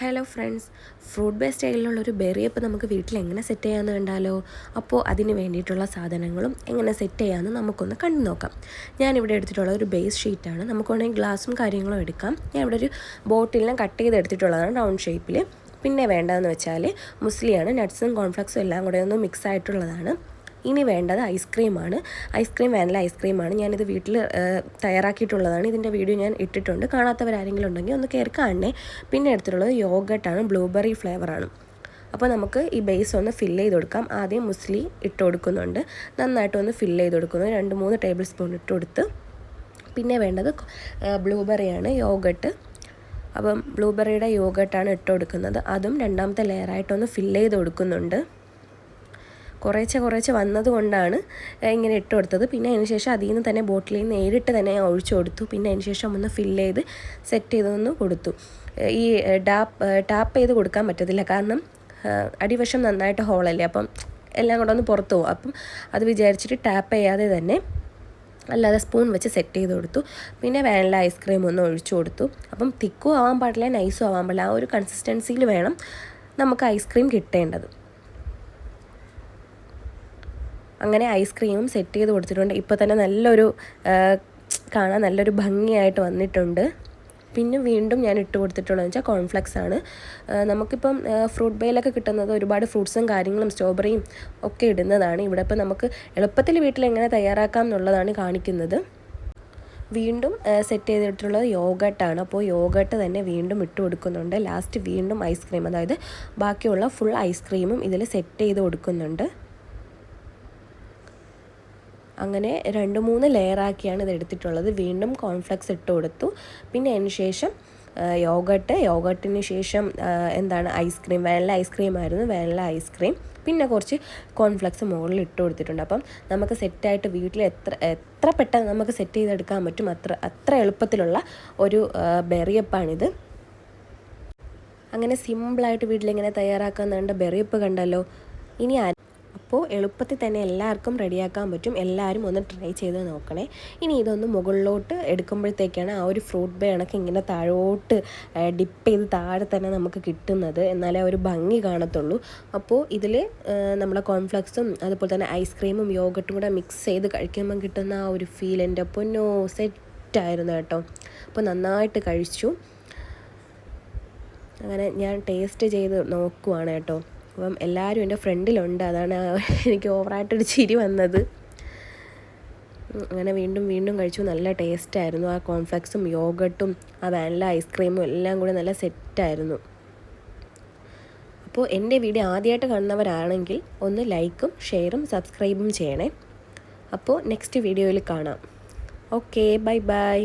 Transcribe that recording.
Hello friends fruit ഒരു berry appam നമുക്ക് വീട്ടിൽ എങ്ങനെ സെറ്റ് ചെയ്യാമെന്ന് കണ്ടാലോ? അപ്പോൾ അതിന് വേണ്ടിയിട്ടുള്ള സാധനങ്ങളും എങ്ങനെ സെറ്റ് ചെയ്യാമെന്ന് നമുക്കൊന്ന് കണ്ടു നോക്കാം. ഞാനിവിടെ എടുത്തിട്ടുള്ള ഒരു ബേസ് ഷീറ്റാണ് നമുക്ക് വേണമെങ്കിൽ ഗ്ലാസും കാര്യങ്ങളും എടുക്കാം. ഞാൻ ഇവിടെ ഒരു ബോട്ടിലിനെ കട്ട് ചെയ്ത് എടുത്തിട്ടുള്ളതാണ് റൗണ്ട് ഷേപ്പിൽ പിന്നെ വേണ്ടതെന്ന് വെച്ചാൽ മുസ്ലിയാണ് നട്ട്സും കോൺഫ്ലക്സും എല്ലാം കൂടെ ഒന്ന് മിക്സ് ആയിട്ടുള്ളതാണ്. ഇനി വേണ്ടത് ഐസ്ക്രീമാണ്. Ice cream vanilla ഐസ്ക്രീമാണ്. ഞാനിത് വീട്ടിൽ തയ്യാറാക്കിയിട്ടുള്ളതാണ്. ഇതിന്റെ വീഡിയോ ഞാൻ ഇട്ടിട്ടുണ്ട്. കാണാത്തവരാരെങ്കിലും ഉണ്ടെങ്കിൽ ഒന്ന് കയറി കാണണേ. പിന്നെ എടുത്തിട്ടുള്ളത് യോഗട്ടാണ്. ബ്ലൂബെറി ഫ്ലേവറാണ്. അപ്പോൾ നമുക്ക് ഈ ബേസ് ഒന്ന് ഫിൽ ചെയ്ത് കൊടുക്കാം. ആദ്യം മുസ്ലി ഇട്ട് കൊടുക്കുന്നുണ്ട്. നന്നായിട്ടൊന്ന് ഫില്ല് ചെയ്ത് കൊടുക്കുന്നു. രണ്ട് മൂന്ന് ടേബിൾ സ്പൂൺ ഇട്ട് കൊടുത്ത്. പിന്നെ വേണ്ടത് ബ്ലൂബെറിയാണ്. യോഗട്ട്. അപ്പം ബ്ലൂബെറിയുടെ യോഗട്ടാണ് ഇട്ട് കൊടുക്കുന്നത്. അതും രണ്ടാമത്തെ ലെയറായിട്ടൊന്ന് ഫില്ല് ചെയ്ത് കൊടുക്കുന്നുണ്ട്. കുറേശ്ശെ കുറേശ്ശെ വന്നതുകൊണ്ടാണ് ഇങ്ങനെ ഇട്ട് കൊടുത്തത്. പിന്നെ അതിന് ശേഷം അതിൽ നിന്ന് തന്നെ ബോട്ടിലിൽ നിന്ന് നേരിട്ട് തന്നെ ഒഴിച്ചു കൊടുത്തു. പിന്നെ അതിന് ശേഷം ഒന്ന് ഫില്ല് ചെയ്ത് സെറ്റ് ചെയ്തൊന്ന് കൊടുത്തു. ഈ ടാപ്പ് ടാപ്പ് ചെയ്ത് കൊടുക്കാൻ പറ്റത്തില്ല. കാരണം അടിവശം നന്നായിട്ട് ഹോളല്ലേ. അപ്പം എല്ലാം കൂടെ ഒന്ന് പുറത്തു പോകും അപ്പം അത് വിചാരിച്ചിട്ട് ടാപ്പ് ചെയ്യാതെ തന്നെ അല്ലാതെ സ്പൂൺ വെച്ച് സെറ്റ് ചെയ്ത് കൊടുത്തു. പിന്നെ വാനില ഐസ്ക്രീം ഒന്ന് ഒഴിച്ചു കൊടുത്തു. അപ്പം തിക്കും ആവാൻ പാടില്ല നൈസും ആവാൻ പാടില്ല. ആ ഒരു കൺസിസ്റ്റൻസിയിൽ വേണം നമുക്ക് ഐസ്ക്രീം കിട്ടേണ്ടത്. അങ്ങനെ ഐസ്ക്രീമും സെറ്റ് ചെയ്ത് കൊടുത്തിട്ടുണ്ട്. ഇപ്പോൾ തന്നെ നല്ലൊരു കാണാൻ നല്ലൊരു ഭംഗിയായിട്ട് വന്നിട്ടുണ്ട്. പിന്നെ വീണ്ടും ഞാൻ ഇട്ട് കൊടുത്തിട്ടുള്ളതെന്ന് വെച്ചാൽ കോൺഫ്ലെക്സ് ആണ്. നമുക്കിപ്പം ഫ്രൂട്ട് ബെയിലൊക്കെ കിട്ടുന്നത് ഒരുപാട് ഫ്രൂട്ട്സും കാര്യങ്ങളും സ്ട്രോബെറിയും ഒക്കെ ഇടുന്നതാണ്. ഇവിടെ ഇപ്പം നമുക്ക് എളുപ്പത്തിൽ വീട്ടിൽ എങ്ങനെ തയ്യാറാക്കാം എന്നുള്ളതാണ് കാണിക്കുന്നത്. വീണ്ടും സെറ്റ് ചെയ്തിട്ടുള്ളത് യോഗട്ടാണ് അപ്പോൾ യോഗട്ട് തന്നെ വീണ്ടും ഇട്ട് കൊടുക്കുന്നുണ്ട്. ലാസ്റ്റ് വീണ്ടും ഐസ്ക്രീം അതായത് ബാക്കിയുള്ള ഫുൾ ഐസ്ക്രീമും ഇതിൽ സെറ്റ് ചെയ്ത് കൊടുക്കുന്നുണ്ട്. അങ്ങനെ രണ്ട് മൂന്ന് ലെയറാക്കിയാണ് ഇത് എടുത്തിട്ടുള്ളത്. വീണ്ടും കോൺഫ്ലെക്സ് ഇട്ട് കൊടുത്തു. പിന്നെ അതിന് ശേഷം യോഗട്ട് യോഗട്ടിന് ശേഷം എന്താണ് ice cream vanilla ice cream ആയിരുന്നു. വാനില ഐസ്ക്രീം പിന്നെ കുറച്ച് കോൺഫ്ലെക്സ് മുകളിൽ ഇട്ട് കൊടുത്തിട്ടുണ്ട്. അപ്പം നമുക്ക് സെറ്റായിട്ട് വീട്ടിൽ എത്ര എത്ര പെട്ടെന്ന് നമുക്ക് സെറ്റ് ചെയ്തെടുക്കാൻ പറ്റും അത്ര അത്ര എളുപ്പത്തിലുള്ള ഒരു ബെറിയപ്പാണിത് അങ്ങനെ സിമ്പിളായിട്ട് വീട്ടിലിങ്ങനെ തയ്യാറാക്കാന്നുണ്ട് ബെറിയപ്പ് കണ്ടല്ലോ. ഇനി അപ്പോൾ എളുപ്പത്തിൽ തന്നെ എല്ലാവർക്കും റെഡിയാക്കാൻ പറ്റും. എല്ലാവരും ഒന്ന് ട്രൈ ചെയ്ത് നോക്കണേ. ഇനി ഇതൊന്ന് മുകളിലോട്ട് എടുക്കുമ്പോഴത്തേക്കാണ് ആ ഒരു ഫ്രൂട്ട് ബേ കണക്ക് ഇങ്ങനെ താഴോട്ട് ഡിപ്പ് ചെയ്ത് താഴെ തന്നെ നമുക്ക് കിട്ടുന്നത്. എന്നാലേ ഒരു ഭംഗി കാണത്തുള്ളൂ. അപ്പോൾ ഇതിൽ നമ്മളെ കോൺഫ്ലക്സും അതുപോലെ തന്നെ ഐസ്ക്രീമും യോഗട്ടും കൂടെ മിക്സ് ചെയ്ത് കഴിക്കുമ്പം കിട്ടുന്ന ആ ഒരു ഫീൽ എന്റെ പൊന്നോ സെറ്റായിരുന്നു കേട്ടോ. അപ്പോൾ നന്നായിട്ട് കഴിച്ചു. അങ്ങനെ ഞാൻ ടേസ്റ്റ് ചെയ്ത് നോക്കുവാണ് കേട്ടോ. അപ്പം എല്ലാവരും എന്റെ ഫ്രണ്ടിലുണ്ട്. അതാണ് എനിക്ക് ഓവറായിട്ടൊരു ചിരി വന്നത്. അങ്ങനെ വീണ്ടും വീണ്ടും കഴിച്ചു. നല്ല ടേസ്റ്റായിരുന്നു ആ കോൺഫ്ലെക്സും യോഗട്ടും ആ വാനില ഐസ്ക്രീമും എല്ലാം കൂടി നല്ല സെറ്റായിരുന്നു അപ്പോൾ എന്റെ വീഡിയോ ആദ്യമായിട്ട് കാണുന്നവരാണെങ്കിൽ ഒന്ന് ലൈക്കും ഷെയറും സബ്സ്ക്രൈബും ചെയ്യണേ. അപ്പോൾ നെക്സ്റ്റ് വീഡിയോയിൽ കാണാം. Okay bye bye